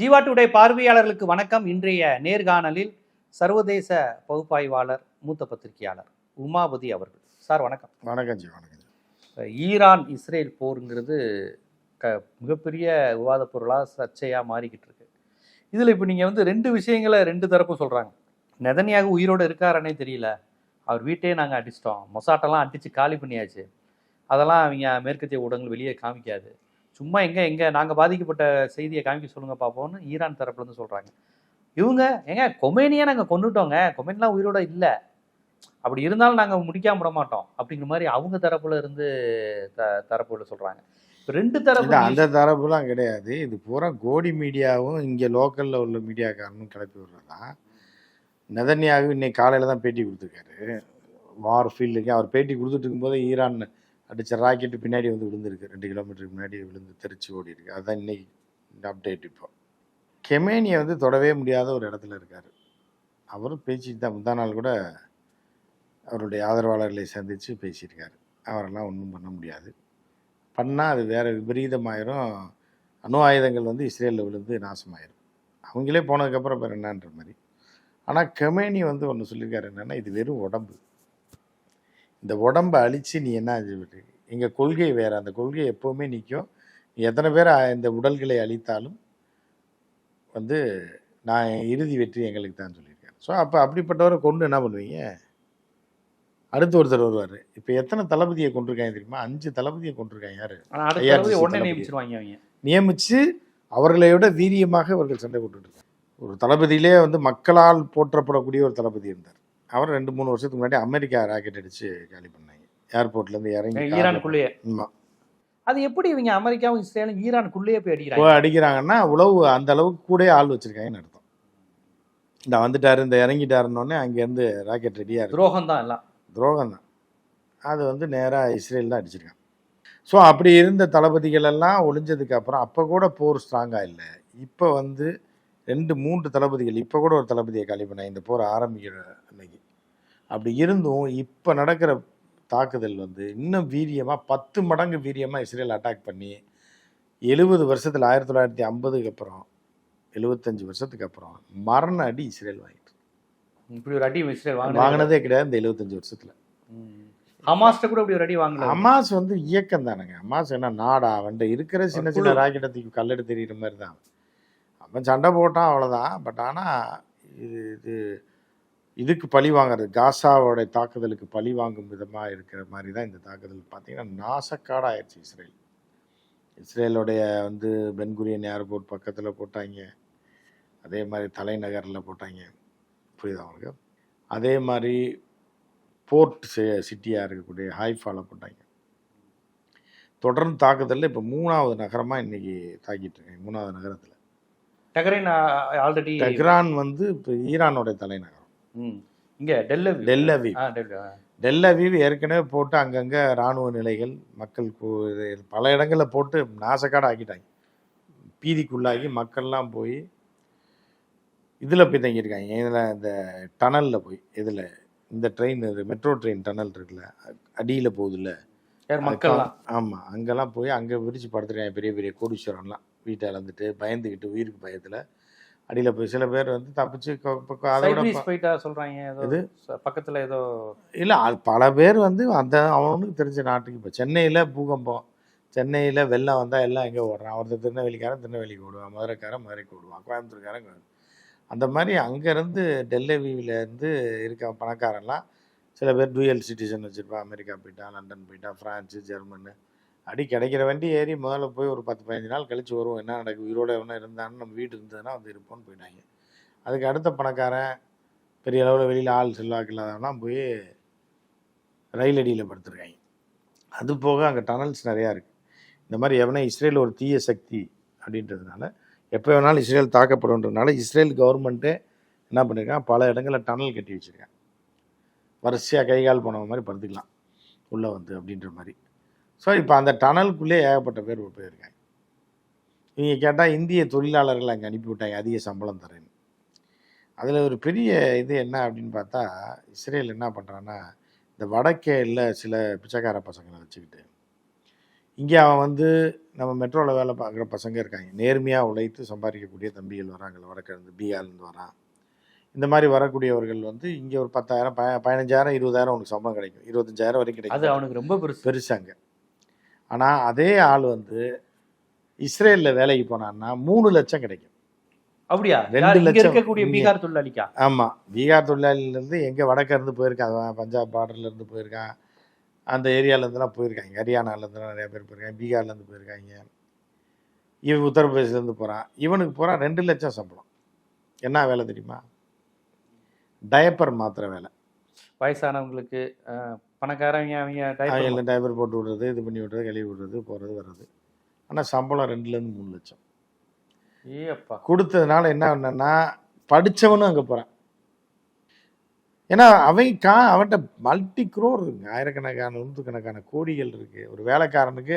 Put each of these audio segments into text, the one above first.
Jeeva today பார்வையாளர்களுக்கு வணக்கம். இன்றைய நேர்காணலில் சர்வதேச பகுப்பாய்வாளர் மூத்த பத்திரிகையாளர் உமாபதி அவர்கள். சார் வணக்கம். வணக்கம் ஜி வணக்கம் ஈரான் இஸ்ரேல் போருங்கிறது க மிகப்பெரிய விவாத பொருளாக சர்ச்சையாக மாறிக்கிட்டு இருக்கு. இதில் இப்போ நீங்கள் வந்து ரெண்டு விஷயங்களை ரெண்டு தரப்பும் சொல்கிறாங்க நெதனியாக உயிரோடு இருக்காரனே தெரியல. அவர் வீட்டையே நாங்கள் அடிச்சிட்டோம். மொசாட்டெல்லாம் அடித்து காலி பண்ணியாச்சு. அதெல்லாம் அவங்க மேற்கத்திய ஊடகங்கள் வெளியே காமிக்காது. சும்மா எங்கே எங்கே நாங்கள் பாதிக்கப்பட்ட செய்தியை காமிக்க சொல்லுங்கள் பார்ப்போம்னு ஈரான் தரப்புலேருந்து சொல்கிறாங்க இவங்க ஏங்க கொமேனியை நாங்கள் கொண்டுட்டோங்க கொமேனிலாம் உயிரோட இல்லை. அப்படி இருந்தாலும் நாங்கள் முடிக்காம விட மாட்டோம் அப்படிங்கிற மாதிரி அவங்க தரப்புல இருந்து த தரப்புல சொல்கிறாங்க இப்போ ரெண்டு தரப்பு அந்த தரப்புலாம் கிடையாது. இது பூரா கோடி மீடியாவும் இங்கே லோக்கலில் உள்ள மீடியாக்காரனும் கிளப்பி விடுறதான் நெதன்யாகு இன்னைக்கு காலையில் தான் பேட்டி கொடுத்துருக்காரு. வார் ஃபீல்டுக்கு அவர் பேட்டி கொடுத்துட்டு இருக்கும்போது ஈரான் அடித்த ராக்கெட்டு பின்னாடி வந்து விழுந்திருக்கு. ரெண்டு கிலோமீட்டருக்கு முன்னாடி விழுந்து தெரிச்சு ஓடி இருக்கு அதுதான் இன்னைக்கு இந்த அப்டேட் இப்போ. கெமேனியை வந்து தொடவே முடியாத ஒரு இடத்துல இருக்கார். அவரும் பேச்சு தான் முந்தா நாள் கூட அவருடைய ஆதரவாளர்களை சந்தித்து பேசியிருக்காரு. அவரெல்லாம் ஒன்றும் பண்ண முடியாது. பண்ணால் அது வேறு விபரீதமாயிரும். அணு ஆயுதங்கள் வந்து இஸ்ரேலில் விழுந்து நாசமாயிரும். அவங்களே போனதுக்கப்புறம் பேர் என்னன்ற மாதிரி. ஆனால் கெமேனி வந்து ஒன்று சொல்லியிருக்காரு என்னென்னா இது வெறும் உடம்பு. இந்த உடம்பை அழித்து நீ என்ன எங்கள் கொள்கை வேறு. அந்த கொள்கை எப்போவுமே நிற்கும் எத்தனை பேர் இந்த உடல்களை அழித்தாலும் வந்து நான் இறுதி வெற்றி எங்களுக்கு தான் சொல்லியிருக்கேன் ஸோ அப்போ அப்படிப்பட்டவரை கொண்டு என்ன பண்ணுவீங்க? அடுத்து ஒருத்தர் வருவார். இப்போ எத்தனை தளபதியை கொண்டிருக்காங்க தெரியுமா? அஞ்சு தளபதியை கொண்டிருக்காங்க யார்? நியமித்து அவர்களை விட வீரியமாக அவர்கள் சண்டை போட்டுட்டு ஒரு தளபதியிலே வந்து மக்களால் போற்றப்படக்கூடிய ஒரு தளபதி இருந்தார். அவர் ரெண்டு மூணு வருஷத்துக்கு முன்னாடி அமெரிக்கா ராக்கெட் அடித்து காலி பண்ணாங்க. ஏர்போர்ட்லேருந்து இறங்கி ஈரானுக்குள்ளேயே. ஆமா. அது எப்படி இவங்க அமெரிக்காவும் இஸ்ரேலும் ஈரானுக்குள்ளேயே போய் அடிக்கிறாங்க? அடிக்கிறாங்கன்னா உளவு அந்த அளவுக்கு கூட ஆள் வச்சிருக்காங்கன்னு அர்த்தம். இந்த வந்துட்டாரு இந்த இறங்கிட்டாருன்னொடனே அங்கேருந்து ராக்கெட் ரெடியாக இருக்கு. துரோகம் தான் எல்லாம். துரோகம் தான் அது வந்து நேராக இஸ்ரேல் தான் அடிச்சிருக்காங்க. ஸோ அப்படி இருந்த தளபதிகள் எல்லாம் ஒளிஞ்சதுக்கு அப்புறம் அப்போ கூட போர் ஸ்ட்ராங்காக இல்லை. இப்போ வந்து ரெண்டு மூன்று தளபதிகள் இப்போ கூட ஒரு தளபதியை காலி பண்ணாங்க இந்த போர் ஆரம்பிக்கிற அன்னைக்கு. அப்படி இருந்தும் இப்போ நடக்கிற தாக்குதல் வந்து இன்னும் வீரியமாக பத்து மடங்கு வீரியமாக இஸ்ரேல் அட்டாக் பண்ணி எழுபது வருஷத்தில் ஆயிரத்தி தொள்ளாயிரத்தி ஐம்பதுக்கு அப்புறம் எழுபத்தஞ்சு வருஷத்துக்கு அப்புறம் மரண அடி இஸ்ரேல் வாங்கிட்டு. இப்படி ஒரு அடி இஸ்ரேல் வாங்கினது? கிடையாது இந்த எழுபத்தஞ்சு வருஷத்தில். ஹமாஸ்ட கூட இப்படி ஒரு அடி வாங்கல? அமாஸ் வந்து இயக்கம் தானுங்க அமாஸ் என்ன நாடா அவன்கிட்ட இருக்கிற சின்ன சின்ன ராக்கெட்டத்துக்கு கல்லெடு தெரியுற மாதிரி தான் அவன் சண்டை போட்டான் அவ்வளோதான் பட் ஆனால் இது இது இதுக்கு பழி வாங்குறது காசாவோடைய தாக்குதலுக்கு பழி வாங்கும் விதமாக இருக்கிற மாதிரி தான் இந்த தாக்குதல். பார்த்தீங்கன்னா நாசக்காடாயிருச்சு இஸ்ரேல். இஸ்ரேலுடைய வந்து பென்குரியன் ஏர்போர்ட் பக்கத்தில் போட்டாங்க. அதே மாதிரி தலைநகரில் போட்டாங்க. புரியுதா அவங்களுக்கு அதே மாதிரி போர்ட் சிட்டியாக இருக்கக்கூடிய ஹைஃபாவில் போட்டாங்க. தொடர்ந்து தாக்குதலில் இப்போ மூணாவது நகரமாக இன்றைக்கி தாக்கிட்டு இருக்காங்க மூணாவது நகரத்தில். டெகரைன் ஆல்ரெடி டெக்ரான் வந்து இப்போ ஈரானோட தலைநகரம். இங்க டெல்லவி டெல்லவீவ் ஆ, டெல்லி, ஆ. டெல்லவீவ் ஏற்கனவே போட்டு அங்கங்கே இராணுவ நிலைகள் மக்கள் பல இடங்களில் போட்டு நாசக்காடு ஆக்கிட்டாங்க. பீதிக்குள்ளாகி மக்கள்லாம் போய் இதில் போய் தங்கியிருக்காங்க. இதில் இந்த டனலில் போய் இதில் இந்த ட்ரெயின் மெட்ரோ ட்ரெயின் டனல் இருக்குல்ல அடியில் போகுதுல்ல. மக்கள்லாம்? ஆமாம் அங்கெல்லாம் போய் அங்கே விரிச்சு படுத்துருக்காங்க பெரிய பெரிய கோடீஸ்வரன்லாம். வீட்டை இழந்துட்டு பயந்துக்கிட்டு உயிருக்கு பயத்தில். அடியில் போய் சில பேர் வந்து தப்பிச்சு கொ- கொ- அதை விட சைப்ரீஸ் போயிட்டா சொல்றாங்க ஏதோ எது? ச- பக்கத்துல ஏதோ இல்லை அது பல பேர் வந்து அந்த அவனுக்கு தெரிஞ்ச நாட்டுக்கு இப்போ சென்னையில் பூகம்பம். சென்னையில் வெள்ளம் வந்தால் எல்லாம் எங்கே ஓடுறான்? ஒருத்தர் திருநெல்வேலிக்காரன் திருநெல்வேலிக்கு ஓடுவான். மதுரைக்காரன் மதுரைக்கு ஓடுவான். கோயம்புத்தூர்காரன் கோயம்புத்தூர். அந்த மாதிரி அங்கேருந்து டெல்லவியிலேருந்து இருக்க பணக்காரன்லாம் சில பேர் டூயல் சிட்டிசன் வச்சுருப்பா அமெரிக்கா போயிட்டான் லண்டன் போயிட்டான் ஃப்ரான்ஸு ஜெர்மனு. அடி கிடைக்கிற வண்டி ஏறி முதல்ல போய் ஒரு பத்து பதினஞ்சு நாள் கழித்து வருவோம். என்ன நடக்கு உயிரோடு எவனா இருந்தான்னு நம்ம வீடு இருந்ததுன்னா வந்து இருப்போம்னு போயிட்டாங்க. அதுக்கு அடுத்த பணக்காரன் பெரிய அளவில் வெளியில் ஆள் செல்வாக்கு இல்லாதவன்லாம் போய் ரயில் அடியில் படுத்துருக்காங்க. அது போக அங்கே டனல்ஸ் நிறையா இருக்குது இந்த மாதிரி எவனா இஸ்ரேல் ஒரு தீய சக்தி அப்படின்றதுனால எப்போ வேணாலும் இஸ்ரேல் தாக்கப்படுன்றதுனால இஸ்ரேல் கவர்மெண்ட்டே என்ன பண்ணியிருக்கான் பல இடங்களில் டனல் கட்டி வச்சுருக்கான் வரிசையாக கை கால் போனவங்க மாதிரி படுத்துக்கலாம். உள்ளே வந்து அப்படின்ற மாதிரி. ஸோ இப்போ அந்த டனலுக்குள்ளே ஏகப்பட்ட பேர் போயிருக்காங்க. நீங்கள் கேட்டால் இந்திய தொழிலாளர்கள் அங்கே அனுப்பிவிட்டாங்க அதிக சம்பளம் தரேன்னு. அதில் ஒரு பெரிய இது என்ன அப்படின்னு பார்த்தா இஸ்ரேல் என்ன பண்ணுறான்னா இந்த வடக்கேல சில பிச்சைக்கார பசங்களை வச்சுக்கிட்டு. இங்கே அவன் வந்து நம்ம மெட்ரோவில் வேலை பார்க்குற பசங்க இருக்காங்க. நேர்மையாக உழைத்து சம்பாதிக்கக்கூடிய தம்பிகள் வராங்க வடக்கிலேருந்து பீகார்லேருந்து வரான். இந்த மாதிரி வரக்கூடியவர்கள் வந்து இங்கே ஒரு பத்தாயிரம் பதினஞ்சாயிரம் இருபதாயிரம் உனக்கு சம்பளம் கிடைக்கும். இருபத்தஞ்சாயிரம் வரைக்கும் அது கிடைக்கும் அவனுக்கு ரொம்ப பெருசு. பெருசாங்க ஆனால் அதே ஆள் வந்து இஸ்ரேலில் வேலைக்கு போனான்னா மூணு லட்சம் கிடைக்கும். அப்படியா? ரெண்டு லட்சம். இருக்கக்கூடிய. பீகார் தொழிலாளிக்கா? ஆமாம் பீகார் தொழிலாளிலேருந்து எங்கே வடக்க இருந்து போயிருக்கான் பஞ்சாப் பார்டர்லேருந்து போயிருக்கான். அந்த ஏரியாவிலேருந்துலாம் போயிருக்காங்க ஹரியானாலேருந்துலாம் நிறைய பேர் போயிருக்காங்க. பீகார்லேருந்து போயிருக்காங்க இவன் உத்தரப்பிரதேசிலேருந்து போகிறான் இவனுக்கு போகிறான் ரெண்டு லட்சம் சம்பளம். என்ன வேலை தெரியுமா? டயப்பர் மாத்திர வேலை. வயசானவங்களுக்கு அஹ், பணக்காரங்க அவங்க அவங்க டயப்பர் போட்டு விடுறது இது பண்ணி விடுறது கழுவி விடுறது போகிறது வர்றது. ஆனால் சம்பளம் ரெண்டுலேருந்து மூணு லட்சம். ஏ அப்பா கொடுத்ததுனால என்ன பண்ணனா படித்தவனும் அங்கே போகிறான் ஏன்னா அவன் கா அவன்கிட்ட மல்டி குரோர் இருக்குங்க. ஆயிரக்கணக்கான நூற்றுக்கணக்கான கோடிகள் இருக்குது ஒரு வேலைக்காரனுக்கு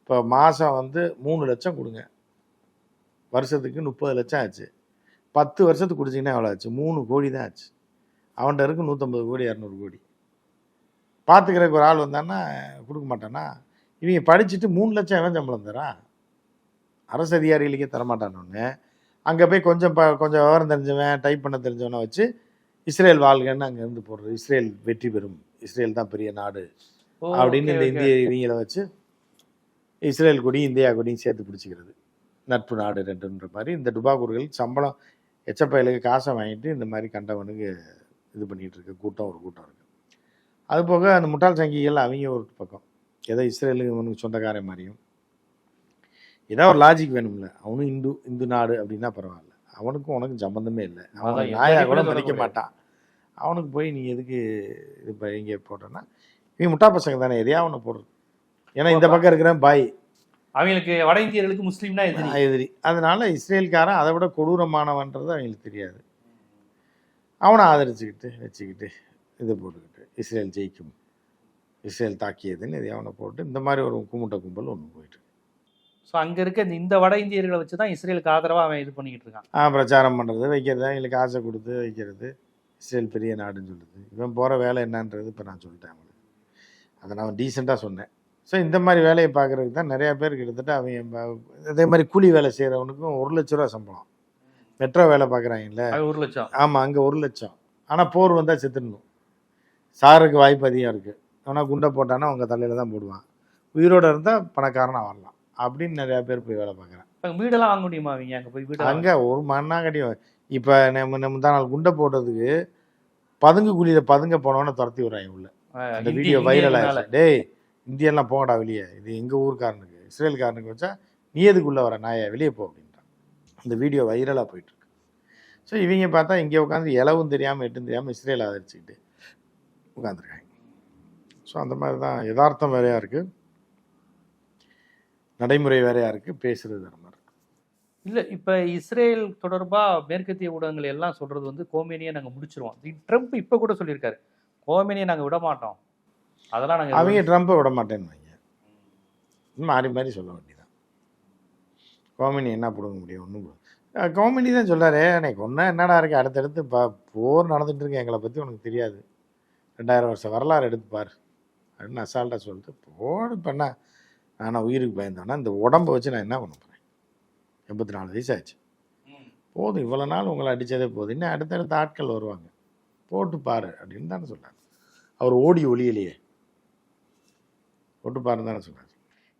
இப்போ மாதம் வந்து மூணு லட்சம் கொடுங்க. வருஷத்துக்கு முப்பது லட்சம் ஆச்சு. பத்து வருஷத்துக்கு குடிச்சிங்கன்னா எவ்வளோ ஆச்சு? மூணு கோடி தான் ஆச்சு. அவன்கிட்ட இருக்கு நூற்றம்பது கோடி இரநூறு கோடி. பார்த்துக்கிறதுக்கு ஒரு ஆள் வந்தான்னா கொடுக்க மாட்டானா? இவங்க படிச்சுட்டு மூணு லட்சம் எவன் சம்பளம் தரான் அரசு அதிகாரிகளுக்கே தரமாட்டானோன்னு அங்கே போய் கொஞ்சம் ப கொஞ்சம் விவரம் தெரிஞ்சவன் டைப் பண்ண தெரிஞ்சவனை வச்சு இஸ்ரேல் வாழ்கன்னு அங்கேருந்து போடுறது. இஸ்ரேல் வெற்றி பெறும். இஸ்ரேல் தான் பெரிய நாடு. அப்படின்னு இந்த. இந்திய இவங்களை வச்சு இஸ்ரேல் கொடி இந்தியா கொடியும் சேர்த்து பிடிச்சிக்கிறது. நட்பு நாடு ரெண்டுன்ற மாதிரி. இந்த டுபாகூர்கள் சம்பளம் எச்சப்பயலுக்கு காசை வாங்கிட்டு இந்த மாதிரி கண்டவனுக்கு இது பண்ணிட்டு இருக்க கூட்டம் ஒரு கூட்டம் இருக்கு. அது போக அந்த முட்டாள் சங்கிகள் அவங்க ஒரு பக்கம். ஏதோ இஸ்ரேலுக்கு இவனுக்கு சொந்தக்காரன் மாதிரியும். ஏதாவது ஒரு லாஜிக் வேணும்ல. அவனும் இந்து இந்து நாடு அப்படின்னா பரவாயில்ல. அவனுக்கும் உனக்கும் சம்பந்தமே இல்லை. அவன் அதான் நாயா எந்த கூட மதிக்க மாட்டான். அவனுக்கு போய் நீ எதுக்கு இது ப- இங்கே போட்டேன்னா இவன் முட்டா பசங்க தானே எதையா அவனை போடுறது ஏன்னா இந்த பக்கம் இருக்கிறவன் பாய். அவங்களுக்கு வட இந்தியர்களுக்கு முஸ்லீம்னா எதிரி. எதிரி. அதனால இஸ்ரேல்காரன் அதை விட கொடூரமானவன்றது அவங்களுக்கு தெரியாது. அவனை ஆதரிச்சுக்கிட்டு வச்சுக்கிட்டு இதை போட்டுக்கிட்டு இஸ்ரேல் ஜெயிக்கும் இஸ்ரேல் தாக்கியதுன்னு இதை அவனை போட்டு இந்த மாதிரி ஒரு குமுட்ட கும்பல் ஒன்று போயிட்டு. ஸோ அங்க இருக்க இந்த- வட இந்தியர்களை வச்சு தான் இஸ்ரேலுக்கு ஆதரவா அவன் இது பண்ணிக்கிட்டு இருக்கான். ஆ, பிரச்சாரம் பண்ணுறது வைக்கிறது அவங்களுக்கு ஆசை கொடுத்து வைக்கிறது இஸ்ரேல் பெரிய நாடுன்னு சொல்லுது. இவன் போகிற வேலை என்னன்றது இப்போ நான் சொல்லிட்டேன் அவங்களுக்கு அதை நான் டீசெண்டாக சொன்னேன். ஸோ இந்த மாதிரி வேலையை பார்க்குறதுக்கு தான் நிறையா பேர் கிட்டத்தட்ட அவங்க ப- அதே மாதிரி கூலி வேலை செய்கிறவனுக்கும் ஒரு லட்ச ரூபா சம்பளம். மெட்ரோ வேலை பார்க்குறாங்கல்ல ஒரு லட்சம். ஆமாம் அங்கே ஒரு லட்சம். ஆனால் போர் வந்தால் செத்துடணும். சாருக்கு வாய்ப்பு அதிகம் இருக்குது ஆனால் குண்டை போட்டானா அவங்க தலையில் தான் போடுவான். உயிரோடு இருந்தால் பணக்காரனாக வரலாம். அப்படின்னு நிறையா பேர் போய் வேலை பார்க்குறாங்க அங்க வீடெல்லாம் வாங்க முடியுமா அவங்க? அங்க போய் வீடு அங்கே ஒரு மண்ணாங்கட்டி இப்போ நம்ம நம்ம தான் நாள் குண்டை போடுறதுக்கு பதுங்கு குழியில் பதுங்க போனவன துரத்தி விடுறாங்க உள்ள. அந்த வீடியோ வைரல் ஆயிடுச்சு. டேய் இந்தியெல்லாம் போங்கடா வெளியே. இது எங்கள் ஊர்க்காரனுக்கு இஸ்ரேல்காரனுக்கு வச்சா நீ எதுக்குள்ளே வர நாயை? வெளியே போ அப்படின்றான் அந்த வீடியோ வைரலாக போயிட்டுருக்கு. ஸோ இவங்க பார்த்தா இங்கே உட்காந்து இலவும் தெரியாமல் எட்டும் தெரியாமல் இஸ்ரேல் ஆதரிச்சுக்கிட்டு உட்காந்துருக்காங்க ஸோ அந்த மாதிரி தான் யதார்த்தம் வேறையாக இருக்குது நடைமுறை வேறையாக இருக்குது பேசுகிறது வேறு மாதிரி. இல்ல இப்ப இஸ்ரேல் தொடர்பா மேற்கத்திய ஊடகங்கள் எல்லாம் சொல்றது வந்து கோமேனியை நாங்க முடிச்சிருவோம். ட்ரம்ப் இப்ப கூட சொல்லியிருக்காரு. கோமேனியை நாங்க விட மாட்டோம் அதெல்லாம் நாங்க அவங்க ட்ரம்ப்பை விட மாட்டேன்னு வைங்க. மாறி மாறி சொல்ல வேண்டியதான் கோமினி என்ன பிடுங்க முடியும்? ஒன்றும் கோமினி தான் சொல்றாரு. எனக்கு ஒன்றா என்னடா இருக்கு? அடுத்தடுத்து பா போர் நடந்துட்டு இருக்கு. எங்களை பற்றி உனக்கு தெரியாது. ரெண்டாயிரம் வருஷம் வரலாறு எடுத்து பாரு. அப்படின்னு அசால்ட்டாக சொல்லிட்டு போடு என்ன நான் உயிருக்கு பயந்தோன்னா இந்த உடம்பை வச்சு நான் என்ன பண்ண போகிறேன் எண்பத்தி நாலு வயசு ஆச்சு. போதும். இவ்வளோ நாள் உங்களை அடித்ததே போதும். இன்னும் அடுத்தடுத்த ஆட்கள் வருவாங்க. போட்டு பாரு அப்படின்னு தானே சொல்றாரு. அவர் ஓடி ஒளியலையே. போட்டு பாருன்னு தானே சொல்றாரு.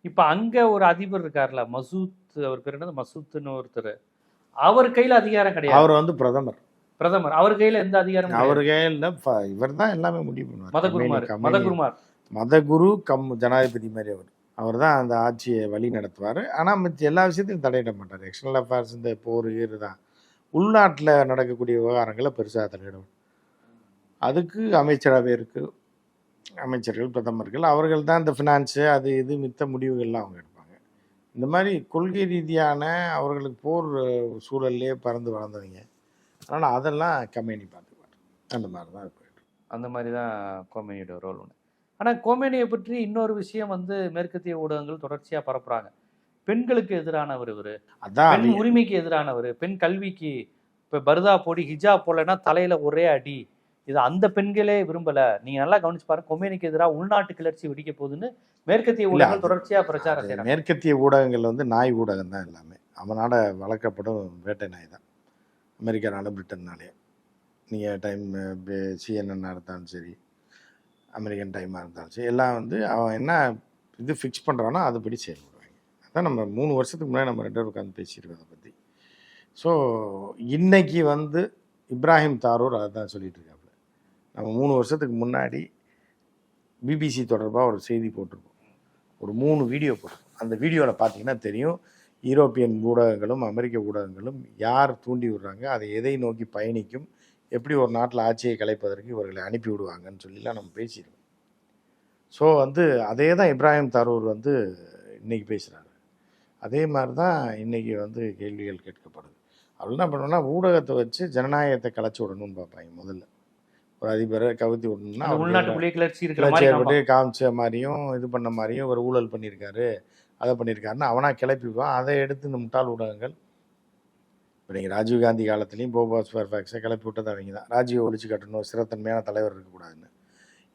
இப்ப அங்க ஒரு அதிபர் இருக்கார்ல மசூத் அவர் பேர் என்னது? மசூத்னு ஒருத்தர். அவர் கையில அதிகாரம் கிடையாது. அவர் வந்து பிரதமர். பிரதமர். அவர் கையில எந்த அதிகாரம் அவர் கையில் இவர் தான் எல்லாமே முடிவு பண்ணுவார். மதகுருமார் மதகுருமார். மதகுரு கம் ஜனாதிபதி மாதிரி அவர். அவர் தான் அந்த ஆட்சியை வழி நடத்துவார். ஆனால் மிச்ச எல்லா விஷயத்தையும் தடையிட மாட்டார். எக்ஸ்டர்னல் அஃபேர்ஸ் இந்த போர் இது தான். உள்நாட்டில் நடக்கக்கூடிய விவகாரங்களை பெருசாக தலையிடும் அதுக்கு அமைச்சரவை இருக்குது அமைச்சர்கள் பிரதமர்கள். அவர்கள் தான் இந்த ஃபினான்ஸு அது இது மித்த முடிவுகள்லாம் அவங்க எடுப்பாங்க. இந்த மாதிரி கொள்கை ரீதியான அவர்களுக்கு போர் சூழல்லே பறந்து வளர்ந்தவங்க. அதனால் அதெல்லாம் கம்பெனி பார்த்துக்குவார். அந்த மாதிரி தான் போயிட்டு அந்த மாதிரி தான் கோமேனியோட ரோல் ஒன்று ஆனால் கோமேனியை பற்றி இன்னொரு விஷயம் வந்து மேற்கத்திய ஊடகங்கள் தொடர்ச்சியாக பரப்புறாங்க. பெண்களுக்கு எதிரானவர் இவர். அதான் பெண் உரிமைக்கு எதிரானவர். பெண் கல்விக்கு இப்போ பர்தா போடி ஹிஜாப் போடலைன்னா தலையில ஒரே அடி. இது அந்த பெண்களே விரும்பல. நீங்க நல்லா கவனிச்சு பாருங்க. கொமேனிக்கு எதிராக உள்நாட்டு கிளர்ச்சி வெடிக்க போகுதுன்னு மேற்கத்திய ஊடகங்கள் தொடர்ச்சியா பிரச்சாரம் செய்யறாங்க மேற்கத்திய ஊடகங்கள் வந்து நாய் ஊடகம் தான் எல்லாமே. அவனால வளர்க்கப்படும் வேட்டை நாய் தான். அமெரிக்கானால பிரிட்டன்னாலே. நீங்கள் டைம் சிஎன்என்னாக இருந்தாலும் சரி அமெரிக்கன் டைமாக இருந்தாலும் சரி எல்லாம் வந்து அவன் என்ன இது ஃபிக்ஸ் பண்ணுறானோ அதுபடி செயல்படுவாங்க அதான் நம்ம மூணு வருஷத்துக்கு முன்னாடி நம்ம ரெண்டு பேரும் உட்காந்து பேசியிருக்கோம் அதை பற்றி ஸோ இன்னைக்கு வந்து இப்ராஹிம் தாரூர் அதை தான் சொல்லிட்டு இருக்காப்புல நம்ம மூணு வருஷத்துக்கு முன்னாடி பிபிசி தொடர்பாக ஒரு செய்தி போட்டிருக்கோம். ஒரு மூணு வீடியோ போட்டிருக்கோம். அந்த வீடியோவில் பார்த்தீங்கன்னா தெரியும் யூரோப்பியன் ஊடகங்களும் அமெரிக்க ஊடகங்களும் யார் தூண்டி விடுறாங்க அதை எதை நோக்கி பயணிக்கும் எப்படி ஒரு நாட்டில் ஆட்சியை கலைப்பதற்கு இவர்களை அனுப்பி விடுவாங்கன்னு சொல்லிலாம் நம்ம பேசியிருக்கோம். ஸோ வந்து அதே தான் இப்ராஹிம் தரூர் வந்து இன்றைக்கி பேசுகிறாரு அதே மாதிரி தான் இன்றைக்கி வந்து கேள்விகள் கேட்கப்படுது. அவர் என்ன பண்ணுவோம்னா ஊடகத்தை வச்சு ஜனநாயகத்தை கலைச்சி விடணும்னு பார்ப்பாங்க முதல்ல. ஒரு அதிபரை கவுத்தி விடணும்னா உள்நாட்டுக்குள்ளேயே கிளர்ச்சி கிளர்ச்சி. காமிச்ச மாதிரியும் இது பண்ண மாதிரியும் ஒரு ஊழல் பண்ணியிருக்காரு அதை பண்ணியிருக்காருன்னு அவனா கிளப்பிப்பான் அதை எடுத்து இந்த முட்டாள் ஊடகங்கள் இப்போ நீங்கள் ராஜீவ்காந்தி காலத்துலேயும் போபாஸ் ஃபேர்ஃபேக்ஸை கிளப்பி விட்டது அவங்க தான். ராஜீவை ஒழிச்சு கட்டணும் சிறத்தன்மையான தலைவர் இருக்கக்கூடாதுன்னு.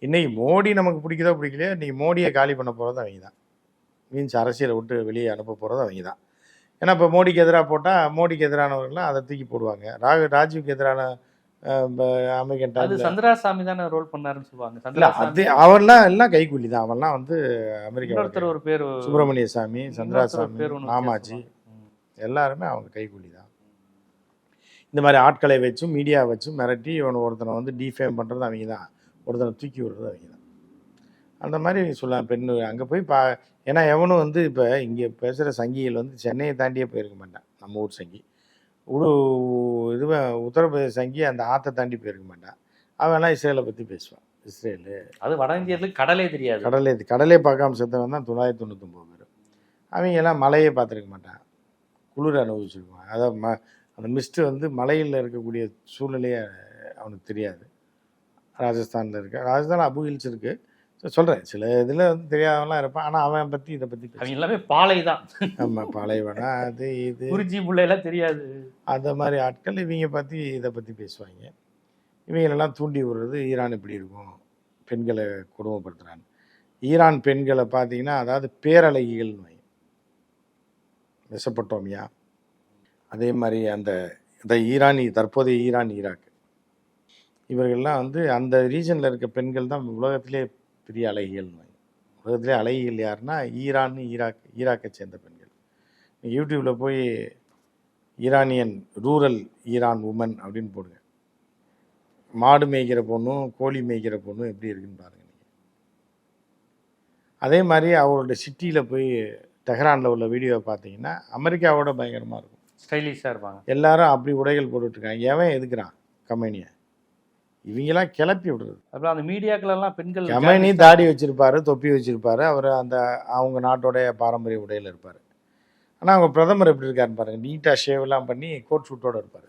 இன்னைக்கு மோடி நமக்கு பிடிக்குதோ பிடிக்கலையோ இன்னைக்கு மோடியை காலி பண்ண போகிறது அவங்க தான். மீன்ஸ் அரசியலை விட்டு வெளியே அனுப்ப போகிறது அவங்க தான். ஏன்னா இப்போ மோடிக்கு எதிராக போட்டால் மோடிக்கு எதிரானவர்கள்லாம் அதை தூக்கி போடுவாங்க. ராக ராஜீவ்க்கு எதிரான அமெரிக்கன் அது சந்திராசாமி தானே ரோல் பண்ணாருன்னு சொல்லுவாங்க. இல்ல அது அவன்லாம் எல்லாம் கைக்கூலி தான். அவன்லாம் வந்து அமெரிக்கா இன்னொருத்தர் ஒரு பேர் சுப்பிரமணிய சாமி சந்திராசாமி. ம். எல்லாருமே அவங்க கைக்கூலி தான். இந்த மாதிரி ஆட்களை வச்சும் மீடியா வச்சும் மிரட்டி இவனை ஒருத்தனை வந்து டிஃபேம் பண்ணுறது அவங்க தான். ஒருத்தனை தூக்கி விடுறது அவங்க தான். அந்த மாதிரி சொல்லலாம். பெண் அங்கே போய் பா ஏன்னா எவனும் வந்து இப்போ இங்கே பேசுகிற சங்கிகள் வந்து சென்னையை தாண்டியே போயிருக்க மாட்டான். நம்ம ஊர் சங்கி. உடு இதுவே உத்தரப்பிரதேச சங்கி அந்த ஆற்றை தாண்டி போயிருக்க மாட்டான் அவன்லாம் இஸ்ரேலை பற்றி பேசுவான். இஸ்ரேலு. அது வட இந்தியர்களுக்கு கடலே தெரியாது. கடலே கடலே பார்க்காம செத்தவன் தான் தொள்ளாயிரத்தி தொண்ணூத்தொம்பது பேர். அவங்க எல்லாம் மலையே பார்த்துருக்க மாட்டான் குளிர் அனுபவிச்சிருக்கான் அதை ம அந்த மிஸ்ட்டு வந்து மலையில் இருக்கக்கூடிய சூழ்நிலையே அவனுக்கு தெரியாது. ராஜஸ்தானில் இருக்க ராஜஸ்தான் அபு ஹில்ஸ் இருக்குது சொல்கிறேன் சில இதில் வந்து தெரியாதவன்லாம் இருப்பான். ஆனால் அவன் பற்றி இதை பற்றி அவங்க எல்லாமே பாலை தான். நம்ம பாலைவனம் அது இது. குறிச்சி பிள்ளையெல்லாம் தெரியாது. அந்த மாதிரி ஆட்கள் இவங்க பற்றி இதை பற்றி பேசுவாங்க. இவங்களெல்லாம் தூண்டி விடுறது ஈரான் இப்படி இருக்கும்? பெண்களை கொடுமைப்படுத்துகிறான் ஈரான் பெண்களை பார்த்தீங்கன்னா அதாவது பேரழகிகள் மெசப்பட்டோமியா. அதே மாதிரி அந்த இந்த ஈரான் தற்போதைய ஈரான் ஈராக். இவர்கள்லாம் வந்து அந்த ரீஜனில் இருக்க பெண்கள் தான் உலகத்திலே பெரிய அழகிகள் உலகத்திலே அழகிகள் யாருன்னா ஈரான் ஈராக் ஈராக்கை சேர்ந்த பெண்கள். யூடியூப்பில் போய் ஈரானியன் ரூரல் ஈரான் உமன் அப்படின்னு போடுங்க. மாடு மேய்க்கிற பொண்ணும் கோழி மேய்க்கிற பொண்ணும் எப்படி இருக்குன்னு பாருங்க நீங்கள் அதே மாதிரி அவரோட சிட்டியில் போய் தெஹ்ரானில் உள்ள வீடியோவை பார்த்தீங்கன்னா அமெரிக்காவோட பயங்கரமாக இருக்கும். ஸ்டைலிஷா இருப்பாங்க. எல்லாரும் அப்படி உடைகள் போட்டுட்ருக்காங்க எவன் எதுக்குறான்? கம்பெனியை. இவங்கெல்லாம் கிளப்பி விடுறது. அப்புறம் அந்த மீடியாக்கள் எல்லாம் பெண்கள் கமேனி தாடி வச்சிருப்பாரு தொப்பி வச்சிருப்பாரு. அவர் அந்த அவங்க நாட்டோடைய பாரம்பரிய உடையில இருப்பாரு. ஆனால் அவங்க பிரதமர் எப்படி இருக்காருன்னு பாருங்க. நீட்டாக ஷேவெல்லாம் பண்ணி கோட் ஷூட்டோட இருப்பாரு.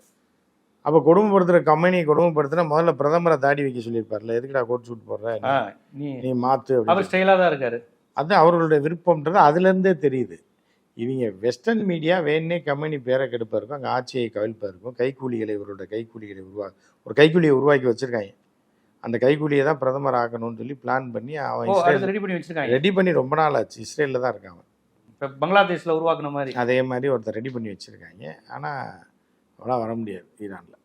அப்போ கொடுமைப்படுத்துகிற கம்பெனியை கொடுமைப்படுத்தினா முதல்ல பிரதமரை தாடி வைக்க சொல்லியிருப்பார்ல எதுக்குடா கோட் ஷூட் போடுற? நீ நீ மாத்து அவர் அப்படின்னு ஸ்டைலா தான் இருக்காரு. அது அவர்களுடைய விருப்பம்ன்றது அதுலேருந்தே தெரியுது. இவங்க வெஸ்டர்ன் மீடியா வேணே கம்பெனி பேரை கெடுப்பா இருக்கும் அங்கே ஆட்சியை கவிழ்ப்பா இருக்கும் கைக்கூலிகளை இவரோட கைக்கூலிகளை உருவா ஒரு கைக்கூலியை உருவாக்கி வச்சிருக்காங்க. அந்த கைக்கூலியை தான் பிரதமர் ஆக்கணும்னு சொல்லி பிளான் பண்ணி அவன் ரெடி பண்ணி வச்சிருக்காங்க. ரெடி பண்ணி ரொம்ப நாள் ஆச்சு. இஸ்ரேலில் தான் இருக்கான் அவன். இப்ப பங்களாதேஷ்ல உருவாக்குன மாதிரி. அதே மாதிரி ஒருத்தர் ரெடி பண்ணி வச்சுருக்காங்க. ஆனால் அவ்வளோ வர முடியாது ஈரானில்.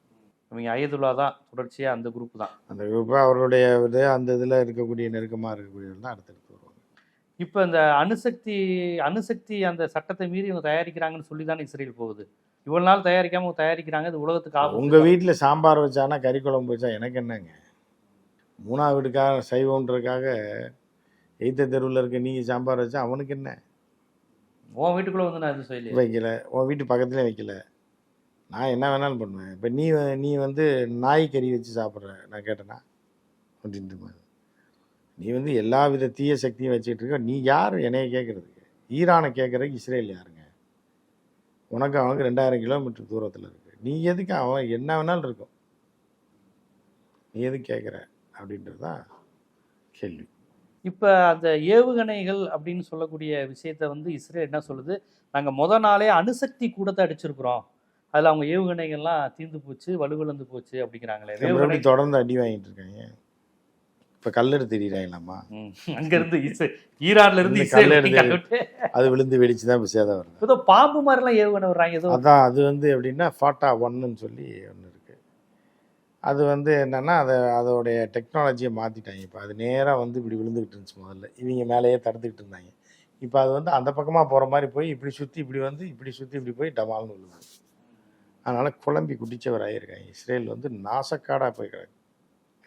இவங்க அயதுல்லா தான் தொடர்ச்சியா அந்த குரூப் தான். அந்த குரூப்பு அவருடைய இது அந்த இதில் இருக்கக்கூடிய நெருக்கமாக இருக்கக்கூடியவர் தான் அடுத்தடுத்து வருவாங்க. இப்ப இந்த அணுசக்தி அணுசக்தி அந்த சட்டத்தை மீறி இவங்க தயாரிக்கிறாங்கன்னு சொல்லி தானே இஸ்ரேல் போகுது. இவ்வளவு நாள் தயாரிக்காம இவங்க தயாரிக்கிறாங்க இது உலகத்துக்கு உங்கள் வீட்டில் சாம்பார் வச்சானா கறி குழம்பு வச்சா எனக்கு என்னங்க? மூணாவது வீட்டுக்காக சைவம்ன்றதுக்காக எய்த்த தெருவில் இருக்க நீங்கள் சாம்பார் வச்சா அவனுக்கு என்ன? உன் வீட்டுக்குள்ள வந்து நான் எதுவும் சொல்லி வைக்கல. உன் வீட்டு பக்கத்துலேயும் வைக்கல. நான் என்ன வேணாலும் பண்ணுவேன். இப்போ நீ நீ வந்து நாய் கறி வச்சு சாப்பிட்ற நான் கேட்டேனா? அப்படின்ட்டு மாதிரி. நீ வந்து எல்லா வித தீய சக்தியும் வச்சுட்டு இருக்க நீ யார்? என்னைய கேட்குறதுக்கு. ஈரானை கேட்குறதுக்கு இஸ்ரேல் யாருங்க? உனக்கு அவனுக்கு ரெண்டாயிரம் கிலோமீட்டர் தூரத்தில் இருக்கு. நீ எதுக்கு அவன் என்ன வேணாலும் இருக்கும். நீ எதுக்கு கேட்குற அப்படின்றது தான் கேள்வி. இப்ப அந்த ஏவுகணைகள் அப்படின்னு சொல்லக்கூடிய விஷயத்த வந்து இஸ்ரேல் என்ன சொல்லுது? நாங்க முத நாளே அணுசக்தி கூடத்தை அடிச்சிருக்கிறோம். அதுல அவங்க ஏவுகணைகள்லாம் தீர்ந்து போச்சு வலுவிழந்து போச்சு அப்படிங்கிறாங்களே. தொடர்ந்து அடி வாங்கிட்டு இருக்காங்க. இப்போ கல்லெடுத்து எறிகிறாங்களாமா ம். அங்க இருந்து இஸ்ரே ஈரான்ல இருந்து கல்லெடுத்து- அது விழுந்து வெடிச்சு தான் இப்போ சேதம் வருது. ஏதோ பாம்பு மாதிரி எல்லாம் ஏவுகணை வர்றாங்க ஏதோ. அதான் அது வந்து எப்படின்னா ஃபாட்டா ஒன்னுன்னு சொல்லி ஒன்று இருக்குது அது வந்து என்னன்னா அதை அதோடைய டெக்னாலஜியை மாற்றிட்டாங்க இப்போ அது நேராக வந்து இப்படி விழுந்துக்கிட்டு இருந்துச்சு முதல்ல. இவங்க மேலேயே தடுத்துக்கிட்டு இருந்தாங்க. இப்போ அது வந்து அந்த பக்கமாக போகிற மாதிரி போய் இப்படி சுற்றி இப்படி வந்து இப்படி சுற்றி இப்படி போய் டமால்னு விழுது அதனால் குழம்பி குடிச்சவர் ஆகியிருக்காங்க இஸ்ரேல் வந்து நாசக்காடாக போய்க்கிறாங்க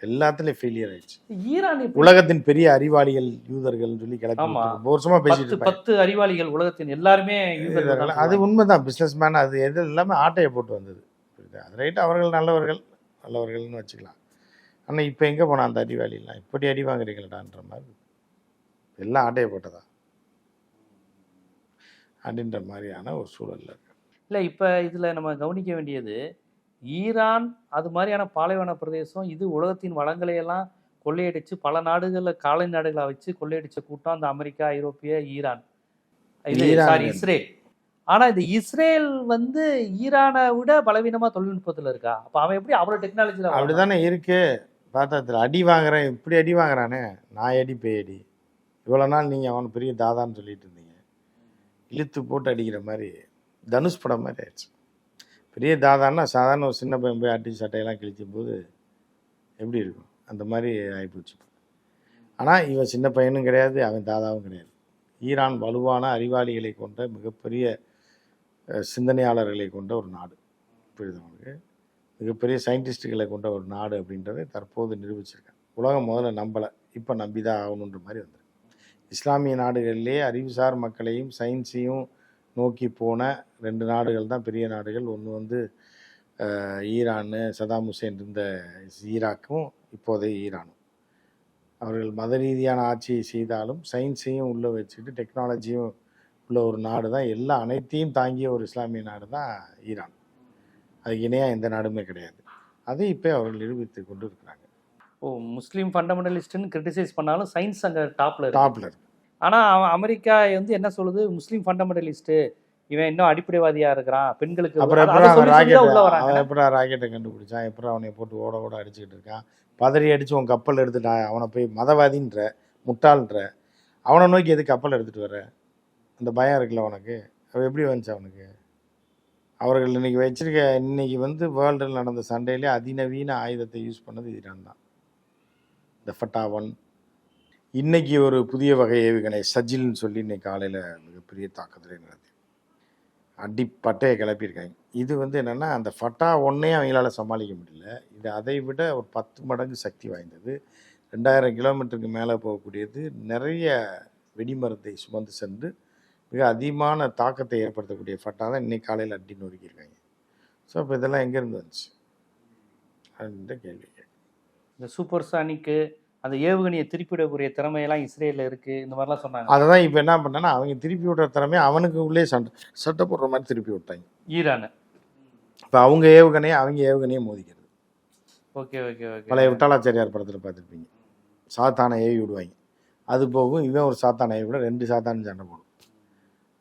எல்லாத்துலேயும் ஃபெயிலியர் ஆயிடுச்சு. ஈரான் உலகத்தின் பெரிய அறிவாளிகள் யூதர்கள்னு சொல்லி ரொம்ப வருஷமா பேசிட்டு பத்து அறிவாளிகள் உலகத்தின் எல்லாருமே யூதர்கள் அது. உண்மைதான். பிஸ்னஸ் மேன் அது எது எல்லாமே ஆட்டையை போட்டு வந்தது? அது ரைட் அவர்கள் நல்லவர்கள் நல்லவர்கள்னு வச்சுக்கலாம். ஆனால் இப்போ எங்கே போனா அந்த அறிவாளிலாம் இப்படி அடி வாங்குறீங்களான்ற மாதிரி. எல்லாம் ஆட்டையை போட்டதா? அப்படின்ற மாதிரியான ஒரு சூழல்ல இருக்கு. இல்ல இப்ப இதுல நம்ம கவனிக்க வேண்டியது ஈரான் அது மாதிரியான பாலைவன பிரதேசம் இது உலகத்தின் வளங்களை எல்லாம் கொள்ளையடிச்சு பல நாடுகள்ல காலை நாடுகளை வச்சு கொள்ளையடிச்ச கூட்டம் அந்த அமெரிக்கா ஐரோப்பிய ஈரான். இது சாரி. இஸ்ரேல். ஆனா இந்த இஸ்ரேல் வந்து ஈரானை விட பலவீனமா தொழில்நுட்பத்துல இருக்கா? அப்ப அவன் எப்படி அவ்வளவு டெக்னாலஜில அப்படிதானே இருக்கு. பார்த்தா அடி வாங்குறேன் இப்படி அடி வாங்குறானே? நான் அடி பேய் அடி. இவ்வளோ நாள் நீங்கள் அவன் பெரிய தாதான்னு சொல்லிட்டு இருந்தீங்க. இழுத்து போட்டு அடிக்கிற மாதிரி தனுஷ் படம் மாதிரி ஆயிடுச்சு. பெரிய தாதான்னா சாதாரண ஒரு சின்ன பையன் போய் அட்டி சட்டையெல்லாம் கிழிச்சும் போது எப்படி இருக்கும்? அந்த மாதிரி ஆகிப்போச்சு ஆனால் இவன் சின்ன பையனும் கிடையாது அவன் தாதாவும் கிடையாது. ஈரான் வலுவான அறிவாளிகளை கொண்ட மிகப்பெரிய சிந்தனையாளர்களை கொண்ட ஒரு நாடு. புரியுது மிகப்பெரிய சயின்டிஸ்ட்டுகளை கொண்ட ஒரு நாடு அப்படின்றதை தற்போது நிரூபிச்சிருக்கேன் உலகம் முதல்ல நம்பலை இப்போ நம்பி தான் ஆகணுன்ற மாதிரி வந்துருக்கு. இஸ்லாமிய நாடுகளிலே அறிவுசார் மக்களையும் சயின்ஸையும் நோக்கி போன ரெண்டு நாடுகள் தான் பெரிய நாடுகள். ஒன்று வந்து ஈரான் சதாம் ஹுசேன் இருந்த ஈராக்கும் இப்போதைய ஈரானும். அவர்கள் மத ரீதியான ஆட்சியை செய்தாலும் சயின்ஸையும் உள்ளே வச்சுட்டு டெக்னாலஜியும் உள்ள ஒரு நாடு தான். எல்லா அனைத்தையும் தாங்கிய ஒரு இஸ்லாமிய நாடு தான் ஈரான். அதுக்கு இணையாக எந்த நாடுமே கிடையாது. அதை இப்போ அவர்கள் நிரூபித்து கொண்டு இருக்கிறாங்க. ஓ முஸ்லீம் ஃபண்டமெண்டலிஸ்ட்னு கிரிட்டிசைஸ் பண்ணாலும் சயின்ஸ் அங்க டாப்ல இருக்கு. டாப்ல இருக்கு ஆனா அவன் அமெரிக்கா வந்து என்ன சொல்லுது? முஸ்லீம் ஃபண்டமெண்டலிஸ்ட் இவன் இன்னும் அடிப்படைவாதியா இருக்கிறான். பெண்களுக்கு அப்புறம் எப்படி ராக்கெட்டை? கண்டுபிடிச்சான்? எப்படி அவனை போட்டு ஓட ஓட அடிச்சுக்கிட்டு இருக்கான்? பதறி அடிச்சு உன் கப்பல் எடுத்துட்டா அவனை போய் மதவாதின்ற முட்டாள்ன்ற அவனை நோக்கி எது கப்பல் எடுத்துட்டு வர? அந்த பயம் இருக்குல்ல உனக்கு? அவன் எப்படி வந்துச்சு அவனுக்கு? அவர்கள் இன்னைக்கு வச்சிருக்க இன்னைக்கு வந்து வேர்ல்டில் நடந்த சண்டையிலே அதிநவீன ஆயுதத்தை யூஸ் பண்ணது ஈரான் தான். இந்த ஃபட்டா இன்றைக்கி இன்னைக்கு ஒரு புதிய வகை ஏவுகணை சஜில்னு சொல்லி இன்னைக்கு காலையில் மிகப்பெரிய தாக்குதலை நடந்தது அடி பட்டையை கிளப்பியிருக்காங்க. இது வந்து என்னென்னா அந்த ஃபட்டா ஒன்றே அவங்களால சமாளிக்க முடியல. இது அதை விட ஒரு பத்து மடங்கு சக்தி வாய்ந்தது. ரெண்டாயிரம் கிலோமீட்டருக்கு மேலே போகக்கூடியது. நிறைய வெடிமருந்தை சுமந்து சென்று மிக அதிகமான தாக்கத்தை ஏற்படுத்தக்கூடிய ஃபட்டா தான் இன்றைக்கி காலையில் அடி நொறுக்கியிருக்காங்க. ஸோ இப்போ இதெல்லாம் எங்கேருந்து வந்துச்சு? அப்படின்ற கேள்வி. இந்த சூப்பர் சானிக்கு அந்த ஏவுகணையை திருப்பிடக்கூடிய திறமையெல்லாம் இஸ்ரேல்ல இருக்கு இந்த மாதிரிலாம் சொன்னாங்க. அதை தான் இப்போ என்ன பண்ணேன்னா அவங்க திருப்பி விடுற திறமையை அவனுக்கு உள்ளே சண்டை சட்டை போடுற மாதிரி திருப்பி விட்டாங்க. ஈரான். இப்போ அவங்க ஏவுகணையை அவங்க ஏவுகணையை மோதிக்கிறது. Okay okay okay. பழைய விட்டாலாச்சாரியார் படத்தில் பார்த்துருப்பீங்க. சாத்தானை ஏவி விடுவாங்க. அது போகும் இவன் ஒரு சாத்தானை ஏவி விட ரெண்டு சாத்தானும் சண்டை போடும்.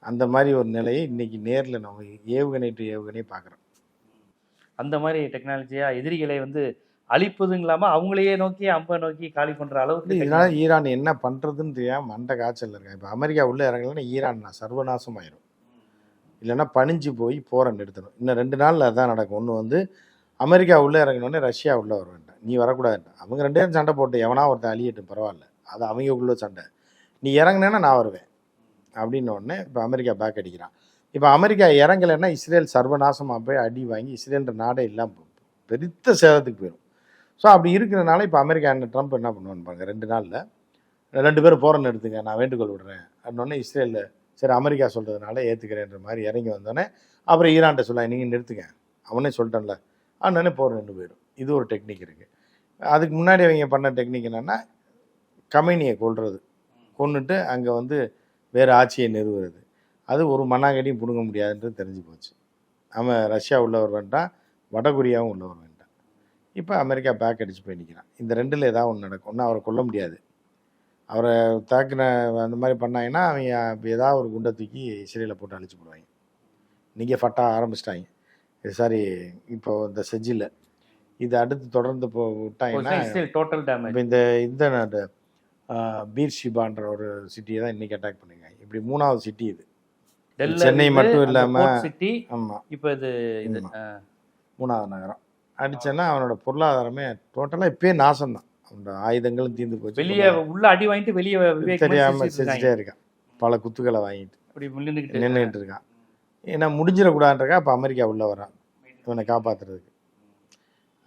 அந்த மாதிரி ஒரு நிலையை இன்னைக்கு நேரில் நம்ம ஏவுகணை டு ஏவுகணையை பார்க்குறோம். அந்த மாதிரி டெக்னாலஜியா எதிரிகளை வந்து அழிப்பதும் இல்லாம அவங்களையே நோக்கி அம்ப நோக்கி காலி பண்ற அளவுக்கு இதனால ஈரான் என்ன பண்ணுறதுன்னு தெரியாம மண்டை காய்ச்சல் இருக்காங்க இப்போ அமெரிக்கா உள்ளே இறங்கலைன்னா ஈரான் நான் சர்வநாசம் ஆயிரும் இல்லைன்னா பணிஞ்சு போய் போரை நிறுத்தணும் இன்னும் ரெண்டு நாளில் அதான் நடக்கும். ஒன்று வந்து அமெரிக்கா உள்ளே இறங்கினோடனே ரஷ்யா உள்ளே வர வேண்டாம் நீ வரக்கூடாது அவங்க ரெண்டு பேரும் சண்டை போட்டு எவனா ஒருத்தன் அழியட்டும் பரவாயில்ல. அது அவங்களுக்குள்ள சண்டை. நீ இறங்குனேன்னா நான் வருவேன். அப்படின்ன உடனே இப்போ அமெரிக்கா பேக் அடிக்கிறான். இப்போ அமெரிக்கா இறங்கலைன்னா இஸ்ரேல் சர்வநாசமாக போய் அடி வாங்கி இஸ்ரேல்ன்ற நாடே இல்லாமல். பெருத்த சேதத்துக்கு போயிடும் ஸோ அப்படி இருக்கிறனால இப்போ அமெரிக்கா என்ன ட்ரம்ப் என்ன பண்ணுவான்னு பாருங்க ரெண்டு நாளில். ரெண்டு பேரும் போகிறேன்னு எடுத்துங்க நான் வேண்டுகோள் விடுறேன் அப்படின்னே இஸ்ரேலில் சரி அமெரிக்கா சொல்கிறதுனால ஏற்றுக்கிறேன்ற மாதிரி இறங்கி வந்தோடனே அப்புறம் ஈரான்ட்ட சொல்ல நீங்கள் நிறுத்துங்க. அவனே சொல்லிட்டேன்ல. அண்ணனே போகிற ரெண்டு போயிடும். இது ஒரு டெக்னிக் இருக்குது அதுக்கு முன்னாடி அவங்க பண்ண டெக்னிக் என்னென்னா கமைனியை கொள்வது கொண்டுட்டு அங்கே வந்து வேறு ஆட்சியை நிறுவுறது. அது ஒரு மண்ணாங்கடியும் பிடுங்க முடியாதுன்றது தெரிஞ்சு போச்சு. அவன் ரஷ்யா உள்ளவர் வேண்டாம் வடகொரியாவும் உள்ளவர் வேண்டாம் இப்போ அமெரிக்கா பேக் அடிச்சு போய் நிற்கிறான் இந்த ரெண்டில் ஏதாவது ஒன்று நடக்கும். ஒன்றும் அவரை கொல்ல முடியாது. அவரை தாக்குன அந்த மாதிரி பண்ணாங்கன்னா அவங்க ஏதாவது ஒரு குண்டை தூக்கி இஸ்ரேலில் போட்டு அழிச்சு போடுவாங்க. இன்றைக்கி ஃபட்டா ஆரம்பிச்சிட்டாங்க. சாரி இப்போ இந்த செஜில். இது அடுத்து தொடர்ந்து போ விட்டாங்கன்னா டோட்டல் டேமேஜ் இப்போ இந்த இந்த பீர் ஷிபான்ற ஒரு சிட்டியை தான் இன்னைக்கு அட்டாக் பண்ணுங்க இப்படி மூணாவது சிட்டி இது. சென்னை மட்டும் இல்லாம- சிட்டி ஆமாம் இப்போ இது. மூணாவது நகரம். அடிச்சேன்னா அவனோட பொருளாதாரமே டோட்டலாக இப்பயே நாசம்தான். அவனோட ஆயுதங்களும் தீர்ந்து போச்சு. வெளியே உள்ள அடி வாங்கிட்டு வெளியே விவேக் தெரியாம செஞ்சுட்டே இருக்கான். பல குத்துக்களை வாங்கிட்டு. அப்படி நின்றுக்கிட்டு இருக்கான். ஏன்னா முடிஞ்சிடக்கூடாதுன்றக்கா இப்போ அமெரிக்கா உள்ள வரான். இவனை காப்பாத்துறதுக்கு.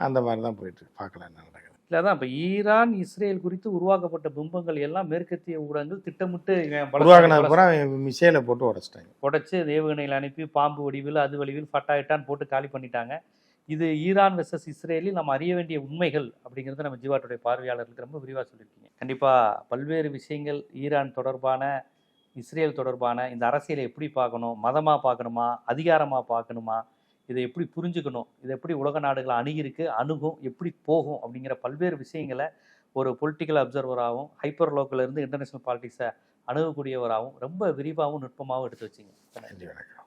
அந்த மாதிரி தான் போயிட்டு இருக்கு. பார்க்கலாம் என்ன நடக்குது. இல்லை இப்போ ஈரான் இஸ்ரேல் குறித்து உருவாக்கப்பட்ட பிம்பங்கள் எல்லாம் மேற்கத்திய ஊடகங்கள் திட்டமிட்டு உருவாக்குனது பூரா மிசைலை போட்டு உடச்சிட்டாங்க. உடைச்சு ஏவுகணையில் அனுப்பி பாம்பு வடிவில் அது வடிவில் ஃபட்டாயிட்டான் போட்டு காலி பண்ணிட்டாங்க. இது ஈரான் வெர்சஸ் இஸ்ரேலில் நம்ம அறிய வேண்டிய உண்மைகள் அப்படிங்கிறத நம்ம ஜீவாட்டுடைய பார்வையாளர்களுக்கு ரொம்ப விரிவாக சொல்லியிருக்கீங்க. கண்டிப்பாக பல்வேறு விஷயங்கள் ஈரான் தொடர்பான இஸ்ரேல் தொடர்பான இந்த அரசியலை எப்படி பார்க்கணும் மதமாக பார்க்கணுமா அதிகாரமாக பார்க்கணுமா இதை எப்படி புரிஞ்சுக்கணும் இதை எப்படி உலக நாடுகளை அணுகிருக்கு அணுகும் எப்படி போகும் அப்படிங்கிற பல்வேறு விஷயங்களை ஒரு பொலிட்டிக்கல் அப்சர்வராகவும் ஹைப்பர் லோக்கலேருந்து இன்டர்நேஷனல் பாலிட்டிக்ஸை அணுகக்கூடியவராகவும் ரொம்ப விரிவாகவும் நுட்பமாகவும் எடுத்து வச்சிங்க. நன்றி வணக்கம்.